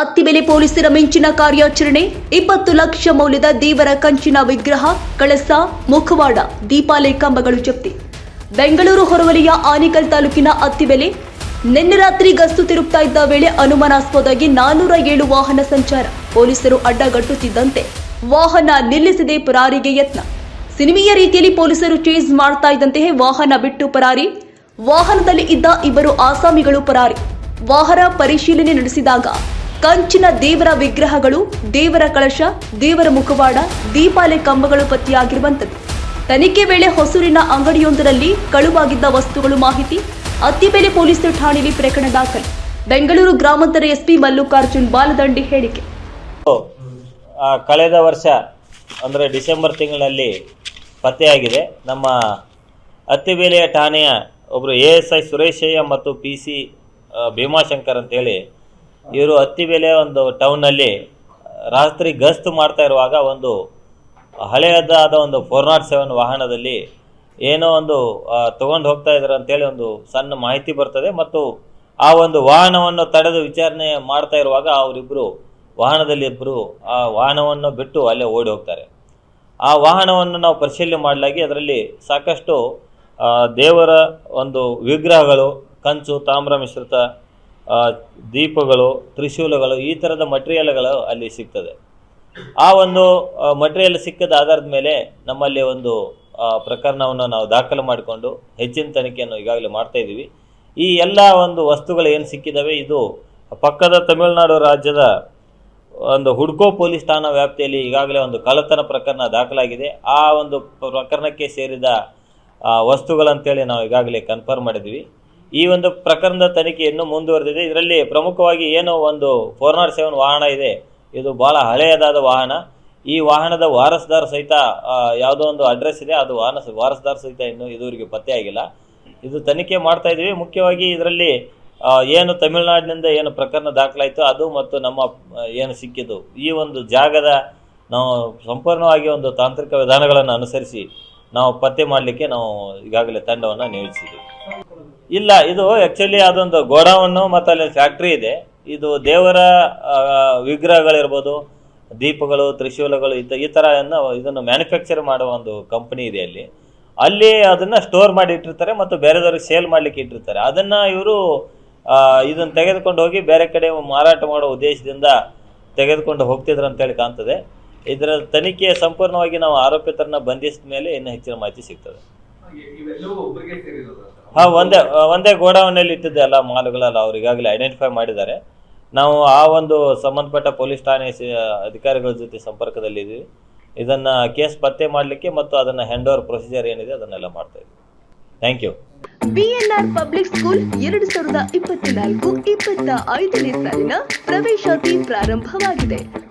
ಅತ್ತಿಬೆಲೆ ಪೊಲೀಸರ ಮಿಂಚಿನ ಕಾರ್ಯಾಚರಣೆ, ಇಪ್ಪತ್ತು ಲಕ್ಷ ಮೌಲ್ಯದ ದೇವರ ಕಂಚಿನ ವಿಗ್ರಹ, ಕಳಸ, ಮುಖವಾಡ ದೀಪಾಲಯ ಕಂಬಗಳು ಜಪ್ತಿ. ಬೆಂಗಳೂರು ಹೊರವಲಿಯ ಆನೇಕಲ್ ತಾಲೂಕಿನ ಅತ್ತಿಬೆಲೆ ನಿನ್ನೆ ರಾತ್ರಿ ಗಸ್ತು ತಿರುಗ್ತಾ ಇದ್ದ ವೇಳೆ ಅನುಮಾನಾಸ್ಪದವಾಗಿ ನಾನೂರ ಏಳು ವಾಹನ ಸಂಚಾರ, ಪೊಲೀಸರು ಅಡ್ಡಗಟ್ಟುತ್ತಿದ್ದಂತೆ. ವಾಹನ ನಿಲ್ಲಿಸದೆ ಪರಾರಿಗೆ ಯತ್ನ. ಸಿನಿಮೀಯ ರೀತಿಯಲ್ಲಿ ಪೊಲೀಸರು ಚೇಸ್ ಮಾಡ್ತಾ ಇದ್ದಂತೆಯೇ ವಾಹನ ಬಿಟ್ಟು ಪರಾರಿ, ವಾಹನದಲ್ಲಿ ಇದ್ದ ಇಬ್ಬರು ಆಸಾಮಿಗಳು ಪರಾರಿ. ವಾಹನ ಪರಿಶೀಲನೆ ನಡೆಸಿದಾಗ ಕಂಚಿನ ದೇವರ ವಿಗ್ರಹಗಳು, ದೇವರ ಕಳಶ, ದೇವರ ಮುಖವಾಡ, ದೀಪಾಲೆ ಕಂಬಗಳು ಪತ್ತೆಯಾಗಿರುವಂಥದ್ದು ತನಿಖೆ ವೇಳೆ ಹೊಸೂರಿನ ಅಂಗಡಿಯೊಂದರಲ್ಲಿ ಕಳುವಾಗಿದ್ದ ವಸ್ತುಗಳು ಮಾಹಿತಿ ಅತ್ತಿಬೆಲೆ ಪೊಲೀಸ್ ಠಾಣೆಯಲ್ಲಿ ಪ್ರಕರಣ ದಾಖಲು. ಬೆಂಗಳೂರು ಗ್ರಾಮಾಂತರ ಎಸ್ಪಿ ಮಲ್ಲಿಕಾರ್ಜುನ್ ಬಾಲದಂಡಿ ಹೇಳಿಕೆ. ಕಳೆದ ವರ್ಷ, ಅಂದರೆ ಡಿಸೆಂಬರ್ ತಿಂಗಳಲ್ಲಿ ಪತ್ತೆಯಾಗಿದೆ. ನಮ್ಮ ಅತ್ತಿಬೇಲೆಯ ಠಾಣೆಯ ಒಬ್ಬರು ಎ ಎಸ್ ಐ ಸುರೇಶಯ್ಯ ಮತ್ತು ಪಿ ಸಿ ಭೀಮಾಶಂಕರ್ ಅಂತೇಳಿ ಇವರು ಅತ್ತಿಬೇಲೆಯ ಒಂದು ಟೌನ್ನಲ್ಲಿ ರಾತ್ರಿ ಗಸ್ತು ಮಾಡ್ತಾ ಇರುವಾಗ ಒಂದು ಹಳೆಯದಾದ ಒಂದು ಫೋರ್ ನಾಟ್ ಸೆವೆನ್ ವಾಹನದಲ್ಲಿ ಏನೋ ಒಂದು ತೊಗೊಂಡು ಹೋಗ್ತಾ ಇದ್ದಾರೆ ಅಂತೇಳಿ ಒಂದು ಸಣ್ಣ ಮಾಹಿತಿ ಬರ್ತದೆ. ಮತ್ತು ಆ ಒಂದು ವಾಹನವನ್ನು ತಡೆದು ವಿಚಾರಣೆ ಮಾಡ್ತಾ ಇರುವಾಗ ಅವರಿಬ್ಬರು ವಾಹನದಲ್ಲಿ ಇಬ್ಬರು ಆ ವಾಹನವನ್ನು ಬಿಟ್ಟು ಅಲ್ಲೇ ಓಡಿ ಹೋಗ್ತಾರೆ. ಆ ವಾಹನವನ್ನು ನಾವು ಪರಿಶೀಲನೆ ಮಾಡಲಾಗಿ ಅದರಲ್ಲಿ ಸಾಕಷ್ಟು ದೇವರ ಒಂದು ವಿಗ್ರಹಗಳು, ಕಂಚು, ತಾಮ್ರ ಮಿಶ್ರಿತ ದೀಪಗಳು, ತ್ರಿಶೂಲಗಳು, ಈ ಥರದ ಮಟೀರಿಯಲ್ಗಳು ಅಲ್ಲಿ ಸಿಗ್ತದೆ. ಆ ಒಂದು ಮಟೀರಿಯಲ್ ಸಿಕ್ಕದ ಆಧಾರದ ಮೇಲೆ ನಮ್ಮಲ್ಲಿ ಒಂದು ಪ್ರಕರಣವನ್ನು ನಾವು ದಾಖಲು ಮಾಡಿಕೊಂಡು ಹೆಚ್ಚಿನ ತನಿಖೆಯನ್ನು ಈಗಾಗಲೇ ಮಾಡ್ತಾ ಇದ್ದೀವಿ. ಈ ಎಲ್ಲ ಒಂದು ವಸ್ತುಗಳು ಏನು ಸಿಕ್ಕಿದ್ದಾವೆ ಇದು ಪಕ್ಕದ ತಮಿಳುನಾಡು ರಾಜ್ಯದ ಒಂದು ಹುಡ್ಕೋ ಪೊಲೀಸ್ ಠಾಣಾ ವ್ಯಾಪ್ತಿಯಲ್ಲಿ ಈಗಾಗಲೇ ಒಂದು ಕಳ್ಳತನ ಪ್ರಕರಣ ದಾಖಲಾಗಿದೆ. ಆ ಒಂದು ಪ್ರಕರಣಕ್ಕೆ ಸೇರಿದ ವಸ್ತುಗಳಂತೇಳಿ ನಾವು ಈಗಾಗಲೇ ಕನ್ಫರ್ಮ್ ಮಾಡಿದ್ವಿ ಈ ಒಂದು ಪ್ರಕರಣದ ತನಿಖೆಯನ್ನು ಮುಂದುವರೆದಿದೆ. ಇದರಲ್ಲಿ ಪ್ರಮುಖವಾಗಿ ಏನು ಒಂದು ಫೋರ್ ನಾಟ್ ಸೆವೆನ್ ವಾಹನ ಇದೆ. ಇದು ಬಹಳ ಹಳೆಯದಾದ ವಾಹನ. ಈ ವಾಹನದ ವಾರಸ್ದಾರ ಸಹಿತ ಯಾವುದೋ ಒಂದು ಅಡ್ರೆಸ್ ಇದೆ. ಅದು ವಾಹನ ವಾರಸ್ದಾರ ಸಹಿತ ಇನ್ನು ಇದುವರೆಗೆ ಪತ್ತೆಯಾಗಿಲ್ಲ ಇದು ತನಿಖೆ ಮಾಡ್ತಾ ಇದ್ದೀವಿ. ಮುಖ್ಯವಾಗಿ ಇದರಲ್ಲಿ ಏನು ತಮಿಳುನಾಡಿನಿಂದ ಏನು ಪ್ರಕರಣ ದಾಖಲಾಯಿತು ಅದು ಮತ್ತು ನಮ್ಮ ಏನು ಸಿಕ್ಕಿದ್ದು. ಈ ಒಂದು ಜಾಗದ ನಾವು ಸಂಪೂರ್ಣವಾಗಿ ಒಂದು ತಾಂತ್ರಿಕ ವಿಧಾನಗಳನ್ನು ಅನುಸರಿಸಿ ನಾವು ಪತ್ತೆ ಮಾಡಲಿಕ್ಕೆ ನಾವು ಈಗಾಗಲೇ ತಂಡವನ್ನು ನಿಯೋಜಿಸಿದ್ದೀವಿ. ಇಲ್ಲ, ಇದು ಆಕ್ಚುಲಿ ಅದೊಂದು ಗೋಡೌನ್ನು ಮತ್ತು ಅಲ್ಲಿ ಫ್ಯಾಕ್ಟ್ರಿ ಇದೆ. ಇದು ದೇವರ ವಿಗ್ರಹಗಳಿರ್ಬೋದು, ದೀಪಗಳು, ತ್ರಿಶೂಲಗಳು, ಈ ಥರ ಇದನ್ನು ಮ್ಯಾನುಫ್ಯಾಕ್ಚರ್ ಮಾಡುವ ಒಂದು ಕಂಪನಿ ಇದೆ ಅಲ್ಲಿ. ಅಲ್ಲಿ ಅದನ್ನ ಸ್ಟೋರ್ ಮಾಡಿ ಇಟ್ಟಿರ್ತಾರೆ ಮತ್ತು ಬೇರೆದವ್ರಿಗೆ ಸೇಲ್ ಮಾಡ್ಲಿಕ್ಕೆ ಇಟ್ಟಿರ್ತಾರೆ. ಅದನ್ನ ಇವರು ಇದನ್ನು ತೆಗೆದುಕೊಂಡು ಹೋಗಿ ಬೇರೆ ಕಡೆ ಮಾರಾಟ ಮಾಡೋ ಉದ್ದೇಶದಿಂದ ತೆಗೆದುಕೊಂಡು ಹೋಗ್ತಿದ್ರು ಅಂತೇಳಿ ಕಾಣ್ತದೆ. ಇದರ ತನಿಖೆ ಸಂಪೂರ್ಣವಾಗಿ ನಾವು ಆರೋಪಿತರನ್ನ ಬಂಧಿಸಿದ ಮೇಲೆ ಇನ್ನೂ ಹೆಚ್ಚಿನ ಮಾಹಿತಿ ಸಿಗ್ತದೆ. ಹಾ ಒಂದೇ ಒಂದೇ ಗೋಡೌನಲ್ಲಿ ಇಟ್ಟಿದ್ದೆ ಎಲ್ಲ ಮಾಲುಗಳೆಲ್ಲ ಅವ್ರು ಈಗಾಗಲೇ ಐಡೆಂಟಿಫೈ ಮಾಡಿದ್ದಾರೆ. ನಾವು ಆ ಒಂದು ಸಂಬಂಧಪಟ್ಟ ಪೊಲೀಸ್ ಠಾಣೆ ಅಧಿಕಾರಿಗಳ ಜೊತೆ ಸಂಪರ್ಕದಲ್ಲಿ ಸಂಪರ್ಕದಲ್ಲಿದ್ದೀವಿ ಇದನ್ನ ಕೇಸ್ ಪತ್ತೆ ಮಾಡಲಿಕ್ಕೆ ಮತ್ತು ಅದನ್ನ ಹ್ಯಾಂಡ್ ಓವರ್ ಪ್ರೊಸೀಜರ್ ಏನಿದೆ ಅದನ್ನೆಲ್ಲ ಮಾಡ್ತಾ ಇದ್ದೀವಿ thank you BNR public school ಎರಡು ಸಾವಿರದ ಇಪ್ಪತ್ನಾಲ್ಕು ಇಪ್ಪತ್ತ ಐದನೇ ಸಾಲಿನ ಪ್ರವೇಶಾತಿ ಪ್ರಾರಂಭವಾಗಿದೆ.